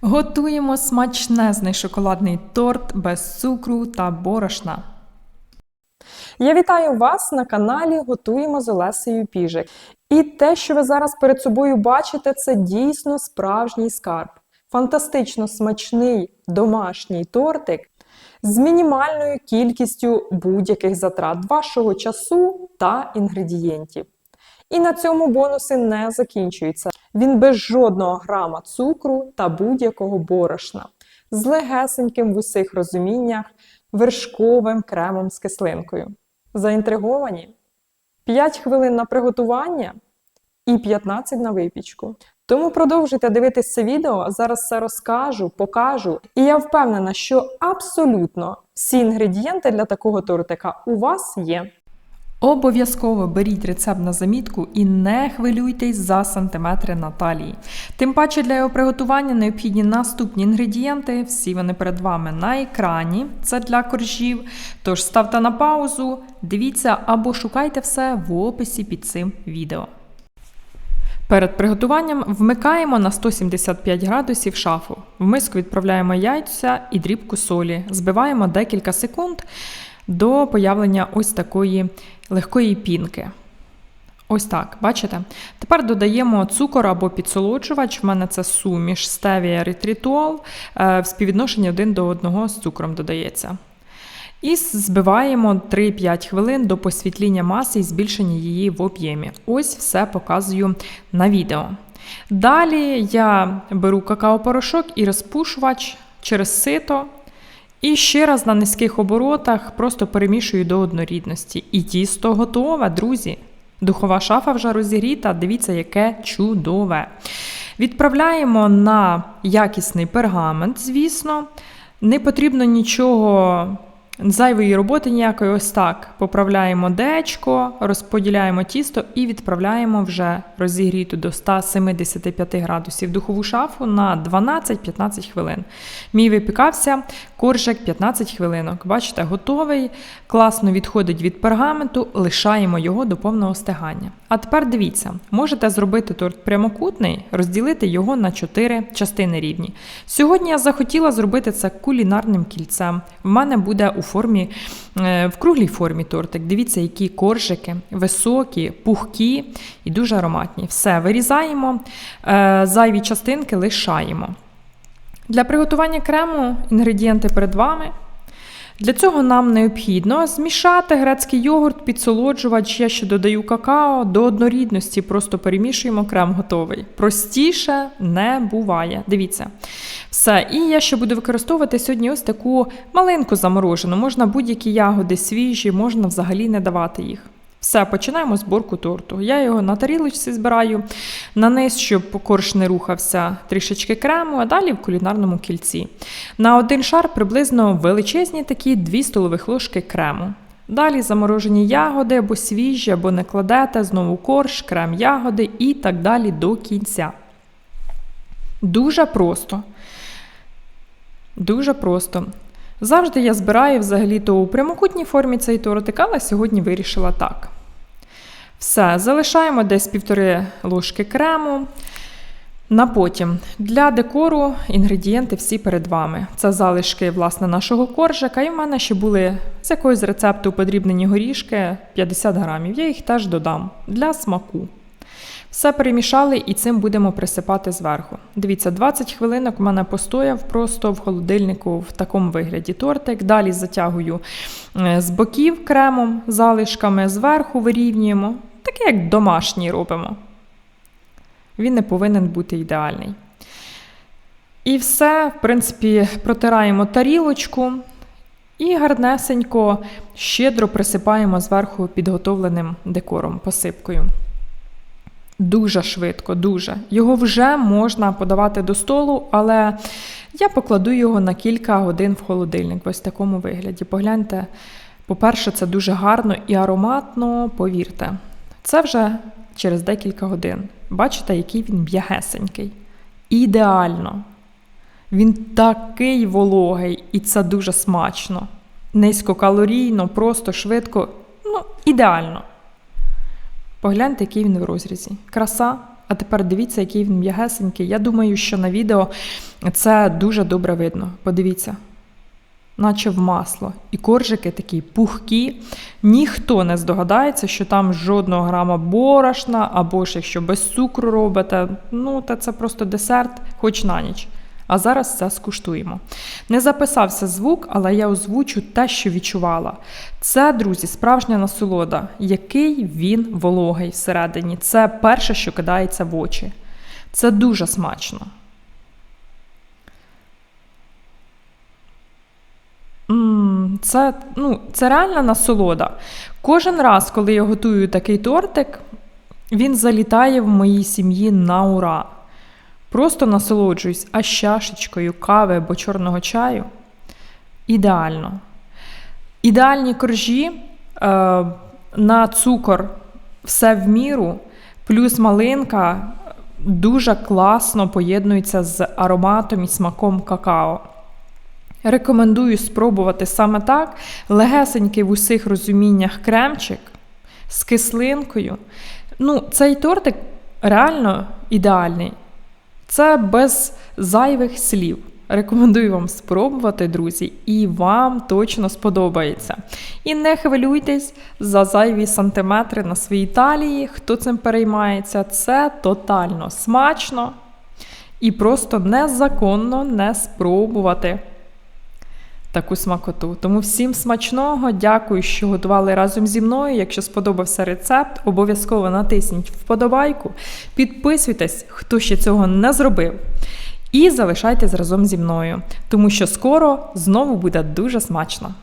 Готуємо смачнезний шоколадний торт без цукру та борошна. Я вітаю вас на каналі Готуємо з Олесею Піжик. І те, що ви зараз перед собою бачите, це дійсно справжній скарб. Фантастично смачний домашній тортик з мінімальною кількістю будь-яких затрат вашого часу та інгредієнтів. І на цьому бонуси не закінчуються. Він без жодного грама цукру та будь-якого борошна, з легесеньким в усіх розуміннях вершковим кремом з кислинкою. Заінтриговані? 5 хвилин на приготування і 15 на випічку. Тому продовжуйте дивитися це відео, зараз все розкажу, покажу. І я впевнена, що абсолютно всі інгредієнти для такого тортика у вас є. Обов'язково беріть рецепт на замітку і не хвилюйтесь за сантиметри на талії. Тим паче для його приготування необхідні наступні інгредієнти. Всі вони перед вами на екрані. Це для коржів. Тож ставте на паузу, дивіться або шукайте все в описі під цим відео. Перед приготуванням вмикаємо на 175 градусів шафу. В миску відправляємо яйця і дрібку солі. Збиваємо декілька секунд до появлення ось такої легкої пінки. Ось так, бачите? Тепер додаємо цукор або підсолоджувач. В мене це суміш стевія ретритуал в співвідношенні один до одного з цукром додається. І збиваємо 3-5 хвилин до посвітління маси і збільшення її в об'ємі. Ось все показую на відео. Далі я беру какао-порошок і розпушувач через сито. І ще раз на низьких оборотах просто перемішую до однорідності. І тісто готове, друзі. Духова шафа вже розігріта, дивіться, яке чудове. Відправляємо на якісний пергамент, звісно. Не потрібно нічого Зайвої роботи ніякої ось так. Поправляємо дечко, розподіляємо тісто і відправляємо вже розігріту до 175 градусів духову шафу на 12-15 хвилин. Мій випікався коржик 15 хвилинок. Бачите, готовий, класно відходить від пергаменту, лишаємо його до повного стигання. А тепер дивіться, можете зробити торт прямокутний, розділити його на 4 частини рівні. Сьогодні я захотіла зробити це кулінарним кільцем. В мене буде у формі, е, в круглій формі тортик. Дивіться, які коржики, високі, пухкі і дуже ароматні. Все, вирізаємо, е, зайві частинки лишаємо. Для приготування крему інгредієнти перед вами. Для цього нам необхідно змішати грецький йогурт, підсолоджувач, я ще додаю какао до однорідності, просто перемішуємо крем готовий. Простіше не буває. Дивіться. Все. І я ще буду використовувати сьогодні ось таку малинку заморожену. Можна будь-які ягоди свіжі, можна взагалі не давати їх. Все, починаємо зборку торту. Я його на тарілочці збираю, на низ, щоб корж не рухався трішечки крему, а далі в кулінарному кільці. На один шар приблизно величезні такі 2 столових ложки крему. Далі заморожені ягоди або свіжі, або не кладете, знову корж, крем ягоди і так далі до кінця. Дуже просто. Дуже просто. Завжди я збираю взагалі-то у прямокутній формі цей тортик, але сьогодні вирішила так. Все, залишаємо десь півтори ложки крему. На потім для декору інгредієнти всі перед вами. Це залишки власне, нашого коржика. І в мене ще були з якогось рецепту подрібнені горішки 50 грамів. Я їх теж додам для смаку. Все перемішали і цим будемо присипати зверху. Дивіться, 20 хвилинок у мене постояв просто в холодильнику в такому вигляді тортик. Далі затягую е, з боків кремом, залишками, зверху вирівнюємо. Таке, як домашній робимо. Він не повинен бути ідеальний. І все, в принципі, протираємо тарілочку і гарнесенько, щедро присипаємо зверху підготовленим декором, посипкою. Дуже швидко, дуже. Його вже можна подавати до столу, але я покладу його на кілька годин в холодильник, ось в такому вигляді. Погляньте, по-перше, це дуже гарно і ароматно, повірте. Це вже через декілька годин. Бачите, який він м'ягесенький. Ідеально. Він такий вологий, і це дуже смачно. Низькокалорійно, просто швидко. Ну, ідеально. Погляньте, який він в розрізі. Краса. А тепер дивіться, який він м'ягесенький. Я думаю, що на відео це дуже добре видно. Подивіться. Наче в масло. І коржики такі пухкі. Ніхто не здогадається, що там жодного грама борошна, або ж якщо без цукру робите, ну, та це просто десерт, хоч на ніч. А зараз це скуштуємо. Не записався звук, але я озвучу те, що відчувала. Це, друзі, справжня насолода, який він вологий всередині. Це перше, що кидається в очі. Це дуже смачно. Це, ну, це реальна насолода. Кожен раз, коли я готую такий тортик, він залітає в моїй сім'ї на ура. Просто насолоджуюсь, а з чашечкою кави або чорного чаю. Ідеально. Ідеальні коржі е, на цукор все в міру, плюс малинка дуже класно поєднується з ароматом і смаком какао. Рекомендую спробувати саме так. Легесенький в усіх розуміннях кремчик з кислинкою. Ну, цей тортик реально ідеальний. Це без зайвих слів. Рекомендую вам спробувати, друзі, і вам точно сподобається. І не хвилюйтесь за зайві сантиметри на своїй талії, хто цим переймається. Це тотально смачно і просто незаконно не спробувати таку смакоту. Тому всім смачного, дякую, що готували разом зі мною. Якщо сподобався рецепт, обов'язково натисніть вподобайку, підписуйтесь, хто ще цього не зробив. І залишайтесь разом зі мною, тому що скоро знову буде дуже смачно.